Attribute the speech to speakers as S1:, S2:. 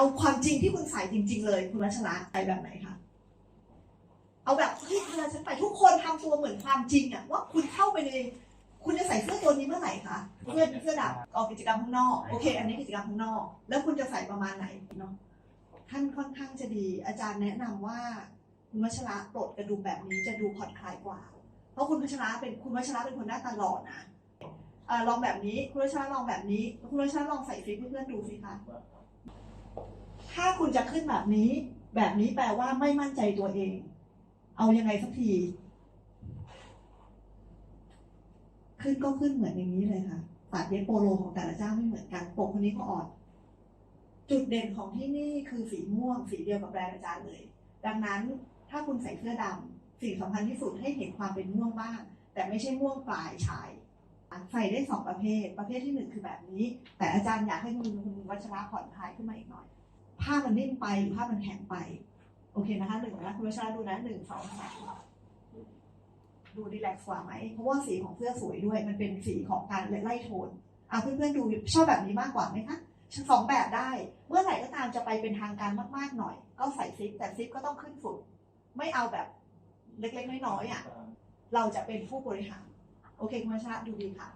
S1: เอาความจริงที่คุณใส่จริง ๆ เลยคุณรัชระใส่แบบไหนคะเอาแบบเฮ้ยเวลาฉันไปทุกคนทำตัวเหมือนความจริงอะว่าคุณเข้าไปในคุณจะใส่เสื้อตัวนี้เมื่อไหร่คะเสื้อเสื้อดำออกกิจกรรมข้างนอกโอเค อันนี้กิจกรรมข้างนอก แล้วคุณจะใส่ประมาณไหนเนาะท่านค่อนข้างจะดี อาจารย์แนะนำว่าคุณวัชระปลดกระดุมแบบนี้จะดูผ่อนคลายกว่า เพราะคุณวัชระเป็นคุณวัชระเป็นคนหน้าตาหล่อนะเออลองแบบนี้คุณวัชระลองแบบนี้ คุณวัชระลองใส่ฟิกให้เพื่อนดูสิคะ ถ้าคุณจะขึ้นแบบนี้ แบบนี้แปลว่าไม่มั่นใจตัวเอง เอายังไงสักที ขึ้นก็ขึ้นเหมือนอย่างนี้เลยค่ะตัดเย็บโปโลของแต่ละเจ้าไม่เหมือนกันปกคนนี้ก็อ่อน จุดเด่นของที่นี่คือสีม่วง สีเดียวกับแบรนด์อาจารย์เลย ดังนั้นถ้าคุณใส่เสื้อดำสิ่งสำคัญที่สุดให้เห็นความเป็นม่วงบ้าง แต่ไม่ใช่ม่วงปลายชายใส่ได้สองประเภท ประเภทที่หนึ่งคือแบบนี้ แต่อาจารย์อยากให้คุณคุณวัชระผ่อนคลายขึ้นมาอีกหน่อย ผ้ามันนิ่มไปหรือผ้ามันแข็งไป โอเคนะคะหนึ่งนะคุณวัชระดูนะหนึ่งสองสามดูรีแลกซ์กว่าไหมเพราะว่าสีของเสื้อสวยด้วย มันเป็นสีของการไล่โทนอะเพื่อนๆดูชอบแบบนี้มากกว่าไหมคะสองแบบได้ เมื่อไหร่ก็ตามจะไปเป็นทางการมากๆหน่อย ก็ใส่ซิปแต่ซิปก็ต้องขึ้นสุด ไม่เอาแบบเล็กๆน้อยๆอะเราจะเป็นผู้บริหาร โอเคคุณวัชระดูดีค่ะ